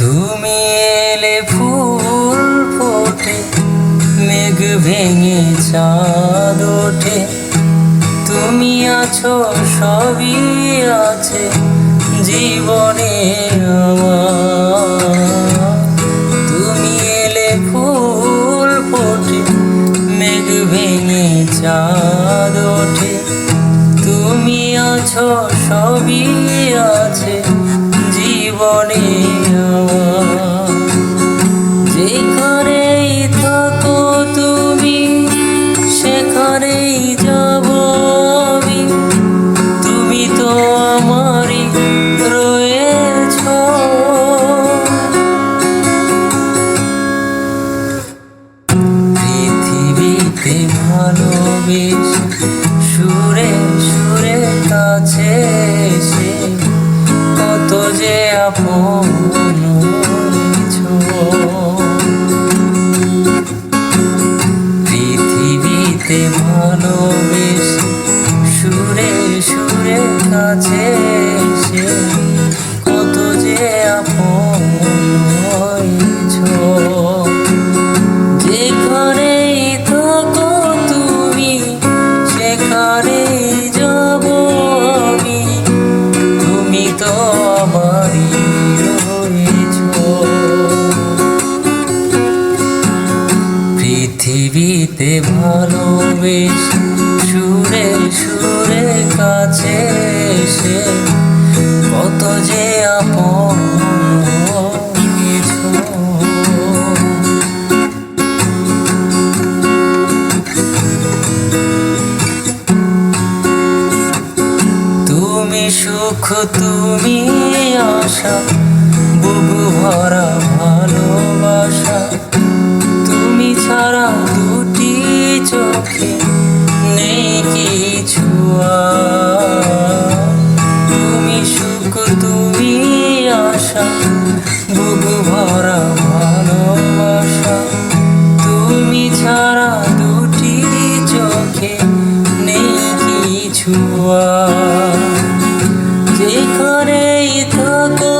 তুমি এলে ফুল ফোটে, মেঘ ভেঙে চাঁদ ওঠে। তুমি আছো, সবই আছে জীবনে তুমি এলে ফুল ফোটে, মেঘ ভেঙে চাঁদ ওঠে। তুমি আছো, সবই আছে জীবনে ভালোবেসে সুরে সুরে কাছে এসে পৃথিবীতে ভালোবেসে সুরে সুরে কাছে এসে কত যে আপন। তুমি সুখ, তুমি আশা, বুবু ভরা ভালোবাসা, তুমি ছাড়া কিছু তুমি সুখ, তুমি আশা বুবু ভরা ভালোবাসা তুমি ছাড়া দুটি চোখে নেই কিছু আর। যেখানেই থাকো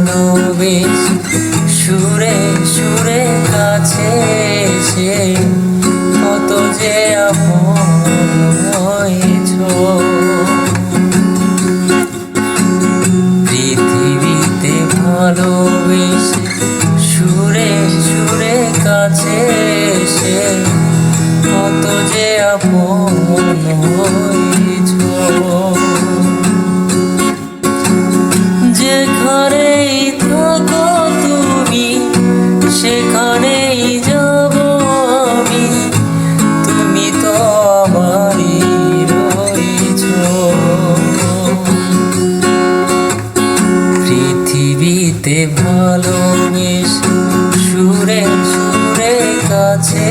ভালোবেসে সুরে সুরে কাছে সে কত যে হয়েছ। পৃথিবীতে ভালোবেসে সুরে সুরে কাছে সে কত যে আপন সেখানেই যাব আমি। তুমি তো আমারই রয়েছ। পৃথিবীতে ভালোবেসে সুরে সুরে কাছে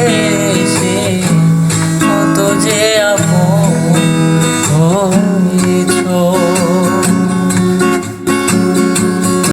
এসে, কত যে